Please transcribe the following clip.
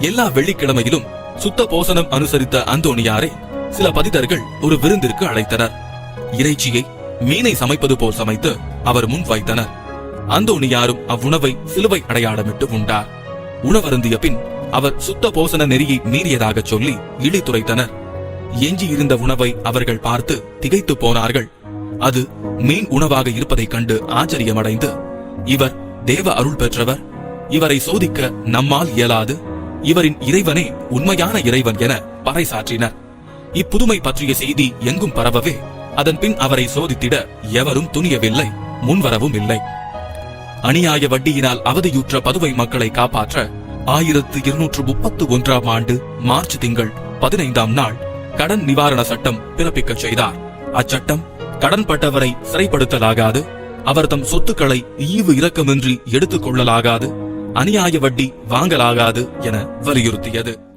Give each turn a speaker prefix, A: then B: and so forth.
A: எல்லா வெள்ளிக்கிழமையிலும் சுத்த போசனம் அனுசரித்த அந்தோணியாரை சில பதிதர்கள் ஒரு விருந்திற்கு அழைத்தனர். இறைச்சியை மீனை சமைப்பது போல் சமைத்து அவர் முன் வைத்தனர். அந்தோணியாரும் அவ்வுணவை சிலுவை அடையாளமிட்டு உண்டார். உணவருந்திய பின் அவர் சுத்த போசன நெறியை மீறியதாகச் சொல்லி இழித்துரைத்தனர் எஞ்சியிருந்த உணவை அவர்கள் பார்த்து திகைத்து போனார்கள். அது மீன் உணவாக இருப்பதைக் கண்டு ஆச்சரியமடைந்து இவர் தேவ அருள் பெற்றவர். இவரை சோதிக்க நம்மால் இயலாது. இவரின் இறைவனே உண்மையான இறைவன் என பறைசாற்றினர். இப்புதுமை பற்றிய செய்தி எங்கும் பரவவே. அதன் பின் அவரை சோதித்திட எவரும் துணியவில்லை முன்வரவும் இல்லை. அநியாய வட்டியினால் அவதியுற்ற பதுவை மக்களை காப்பாற்ற ஆயிரத்து இருநூற்று முப்பத்து ஒன்றாம் ஆண்டு மார்ச் திங்கள் பதினைந்தாம் நாள் கடன் நிவாரண சட்டம் பிறப்பிக்கச் செய்தார். அச்சட்டம் கடன்பட்டவரை சிறைப்படுத்தலாகாது அவர் தம் சொத்துக்களை ஈவு இரக்கமின்றி எடுத்துக் கொள்ளலாகாது அநியாய வட்டி வாங்கலாகாது என வலியுறுத்தியது.